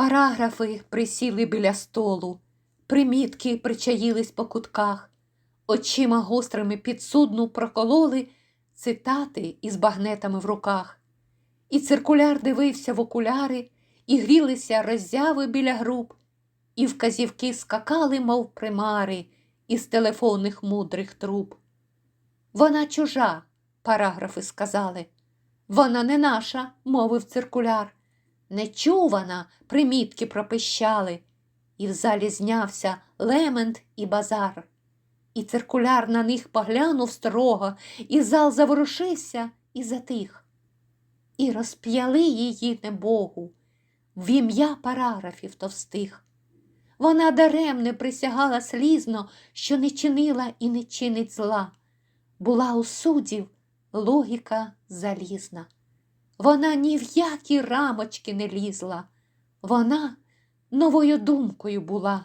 Параграфи присіли біля столу, примітки причаїлись по кутках, очима гострими підсудну прокололи цитати із багнетами в руках. І циркуляр дивився в окуляри, і грілися роззяви біля груп, і вказівки скакали, мов примари, із телефонних мудрих труб. Вона чужа, параграфи сказали. Вона не наша, мовив циркуляр. Нечувана, примітки пропищали, і в залі знявся лемент і базар. І циркуляр на них поглянув строго, і зал заворушився і затих. І розп'яли її небогу в ім'я параграфів товстих. Вона даремне присягала слізно, що не чинила і не чинить зла. Була у суддів логіка залізна. Вона ні в які рамочки не лізла. Вона новою думкою була.